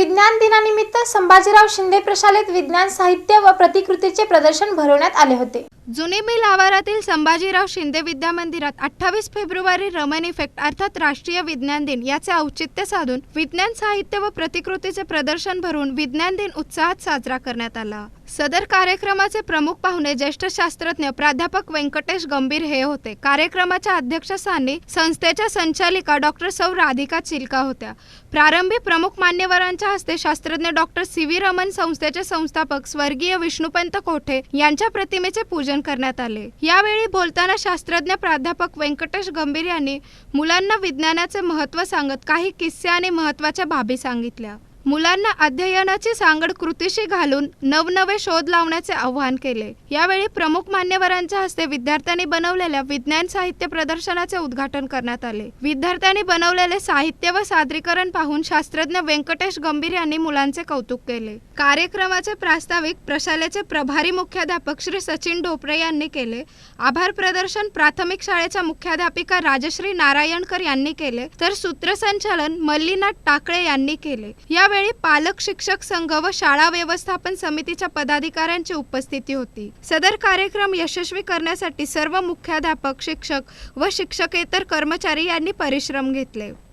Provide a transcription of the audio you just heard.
विज्ञान दिनानिमित्त संभाजीराव शिंदे प्रशालेत विज्ञान साहित्य व प्रतिकृतीचे प्रदर्शन भरवण्यात आले होते. जुने मिल आवारातील संभाजीराव शिंदे विद्या मंदिरात अठ्ठावीस फेब्रुवारी रमन इफेक्ट अर्थात राष्ट्रीय विज्ञान दिन याचे औचित्य साधून विज्ञान साहित्य व प्रतिकृतीचे प्रदर्शन भरून विज्ञान दिन उत्साहात साजरा करण्यात आला. सदर कार्यक्रमाचे प्रमुख पाहुणे ज्येष्ठ शास्त्रज्ञ प्राध्यापक व्यंकटेश गंभीर हे होते. कार्यक्रमाच्या अध्यक्षस्थानी संस्थेच्या संचालिका डॉक्टर सौ राधिका चिलका होत्या. प्रारंभी प्रमुख मान्यवरांच्या हस्ते शास्त्रज्ञ डॉक्टर सी व्ही रमन संस्थेचे संस्थापक स्वर्गीय विष्णुपंत कोठे यांच्या प्रतिमेचे पूजन करण्यात आले. यावेळी बोलताना शास्त्रज्ञ प्राध्यापक व्यंकटेश गंभीर यांनी मुलांना विज्ञानाचे महत्त्व सांगत काही किस्से आणि महत्त्वाच्या बाबी सांगितल्या. मुलांना अध्ययनाची सांगड कृतीशी घालून नवनवे शोध लावण्याचे आवाहन केले. यावेळी प्रमुख मान्यवरांच्या हस्ते विद्यार्थ्यांनी बनवलेल्या विज्ञान साहित्य प्रदर्शनाचे उद्घाटन करण्यात आले. विद्यार्थ्यांनी बनवलेले साहित्य व सादरीकरण पाहून शास्त्रज्ञ व्यंकटेश गंभीर यांनी मुलांचे कौतुक केले. कार्यक्रमाचे प्रास्ताविक प्रशालेचे प्रभारी मुख्याध्यापक श्री सचिन ढोपरे यांनी केले. आभार प्रदर्शन प्राथमिक शाळेच्या मुख्याध्यापिका राजश्री नारायणकर यांनी केले. तर सूत्रसंचालन मल्लीनाथ टाकळे यांनी केले. या यावेळी पालक शिक्षक संघ व शाळा व्यवस्थापन समितीच्या पदाधिकाऱ्यांची उपस्थिती होती. सदर कार्यक्रम यशस्वी करण्यासाठी सर्व मुख्याध्यापक शिक्षक व शिक्षकेतर कर्मचारी यांनी परिश्रम घेतले.